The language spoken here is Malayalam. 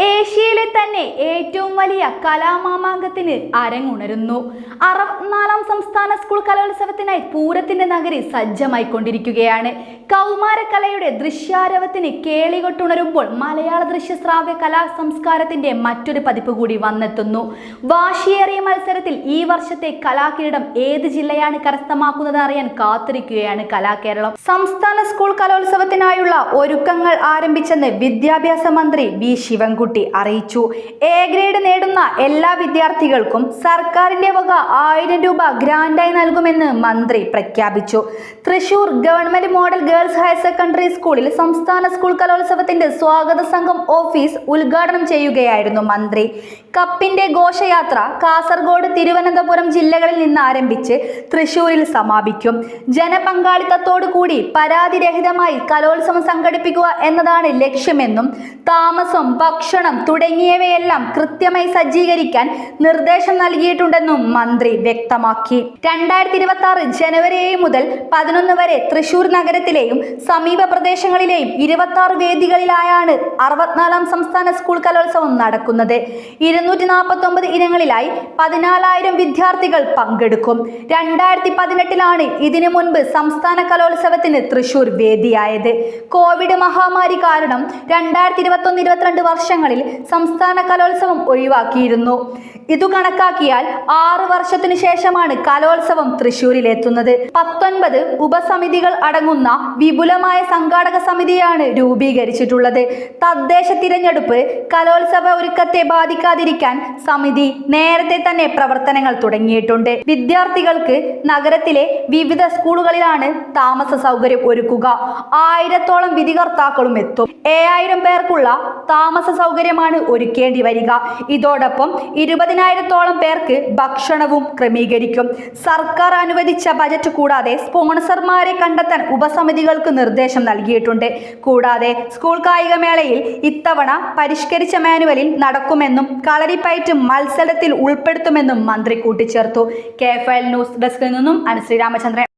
Este ഏഷ്യയിലെ തന്നെ ഏറ്റവും വലിയ കലാമാമാങ്കത്തിന് അരങ്ങുണരുന്നു. അറുപത്തിനാലാം സംസ്ഥാന സ്കൂൾ കലോത്സവത്തിനായി പൂരത്തിന്റെ നഗരി സജ്ജമായിക്കൊണ്ടിരിക്കുകയാണ്. കൗമാരകലയുടെ ദൃശ്യാരവത്തിന് കേളികൊട്ടുണരുമ്പോൾ മലയാള ദൃശ്യശ്രാവ്യ കലാ സംസ്കാരത്തിന്റെ മറ്റൊരു പതിപ്പ് കൂടി വന്നെത്തുന്നു. വാശിയേറിയ മത്സരത്തിൽ ഈ വർഷത്തെ കലാകിരീടം ഏത് ജില്ലയാണ് കരസ്ഥമാക്കുന്നത് അറിയാൻ കാത്തിരിക്കുകയാണ് കലാകേരളം. സംസ്ഥാന സ്കൂൾ കലോത്സവത്തിനായുള്ള ഒരുക്കങ്ങൾ ആരംഭിച്ചെന്ന് വിദ്യാഭ്യാസ മന്ത്രി വി. ശിവൻകുട്ടി അറിയിച്ചു. എ ഗ്രേഡ് നേടുന്ന എല്ലാ വിദ്യാർത്ഥികൾക്കും സർക്കാരിന്റെ വക ആയിരം രൂപ ഗ്രാൻഡായി നൽകുമെന്ന് മന്ത്രി പ്രഖ്യാപിച്ചു. Thrissur government model girls higher secondary സ്കൂളിൽ സംസ്ഥാന സ്കൂൾ കലോത്സവത്തിന്റെ സ്വാഗത സംഘം ഓഫീസ് ഉദ്ഘാടനം ചെയ്യുകയായിരുന്നു മന്ത്രി. കപ്പിന്റെ ഘോഷയാത്ര കാസർഗോഡ് തിരുവനന്തപുരം ജില്ലകളിൽ നിന്ന് ആരംഭിച്ച് തൃശൂരിൽ സമാപിക്കും. ജനപങ്കാളിത്തത്തോടു കൂടി പരാതിരഹിതമായി കലോത്സവം സംഘടിപ്പിക്കുക എന്നതാണ് ലക്ഷ്യമെന്നും താമസം ഭക്ഷണം തുടങ്ങിയവയെല്ലാം കൃത്യമായി സജ്ജീകരിക്കാൻ നിർദ്ദേശം നൽകിയിട്ടുണ്ടെന്നും മന്ത്രി വ്യക്തമാക്കി. രണ്ടായിരത്തി ഇരുപത്തി ആറ് ജനുവരി ഏഴ് മുതൽ പതിനൊന്ന് വരെ തൃശൂർ നഗരത്തിലെയും സമീപ പ്രദേശങ്ങളിലെയും ഇരുപത്തി ആറ് വേദികളിലായാണ് അറുപത്തിനാലാം സംസ്ഥാന സ്കൂൾ കലോത്സവം നടക്കുന്നത്. ഇരുന്നൂറ്റി നാൽപ്പത്തി ഒമ്പത് ഇനങ്ങളിലായി പതിനാലായിരം വിദ്യാർത്ഥികൾ പങ്കെടുക്കും. രണ്ടായിരത്തി പതിനെട്ടിലാണ് ഇതിനു മുൻപ് സംസ്ഥാന കലോത്സവത്തിന് തൃശൂർ വേദിയായത്. കോവിഡ് മഹാമാരി കാരണം രണ്ടായിരത്തി ഇരുപത്തൊന്ന് ഇരുപത്തിരണ്ട് വർഷങ്ങളിൽ സംസ്ഥാന കലോത്സവം ഒഴിവാക്കിയിരുന്നു. ഇതു കണക്കാക്കിയാൽ ആറു വർഷത്തിനു ശേഷമാണ് കലോത്സവം തൃശൂരിലെത്തുന്നത്. പത്തൊൻപത് ഉപസമിതികൾ അടങ്ങുന്ന വിപുലമായ സംഘാടക സമിതിയാണ് രൂപീകരിച്ചിട്ടുള്ളത്. തദ്ദേശ തിരഞ്ഞെടുപ്പ് കലോത്സവ ഒരുക്കത്തെ ബാധിക്കാതിരിക്കാൻ സമിതി നേരത്തെ തന്നെ പ്രവർത്തനങ്ങൾ തുടങ്ങിയിട്ടുണ്ട്. വിദ്യാർത്ഥികൾക്ക് നഗരത്തിലെ വിവിധ സ്കൂളുകളിലാണ് താമസ സൗകര്യം ഒരുക്കുക. ആയിരത്തോളം വിധികർത്താക്കളും എത്തും. ഏഴായിരം പേർക്കുള്ള താമസ സൗകര്യമാണ് ഒരുക്കേണ്ടി വരിക. ഇതോടൊപ്പം ഇരുപതിനായിരത്തോളം പേർക്ക് ഭക്ഷണവും ക്രമീകരിക്കും. സർക്കാർ അനുവദിച്ച ബജറ്റ് കൂടാതെ സ്പോൺസർമാരെ കണ്ടെത്താൻ ഉപസമിതികൾക്ക് നിർദ്ദേശം നൽകിയിട്ടുണ്ട്. കൂടാതെ സ്കൂൾ കായികമേളയിൽ ഇത്തവണ പരിഷ്കരിച്ച മാനുവലിൽ നടക്കുമെന്നും കളരിപ്പയറ്റ് മത്സരത്തിൽ ഉൾപ്പെടുത്തുമെന്നും മന്ത്രി കൂട്ടിച്ചേർത്തു. കെ എഫ് എൽ ന്യൂസ് ഡെസ്കിൽ നിന്നും അനുശ്രീ രാമചന്ദ്രൻ.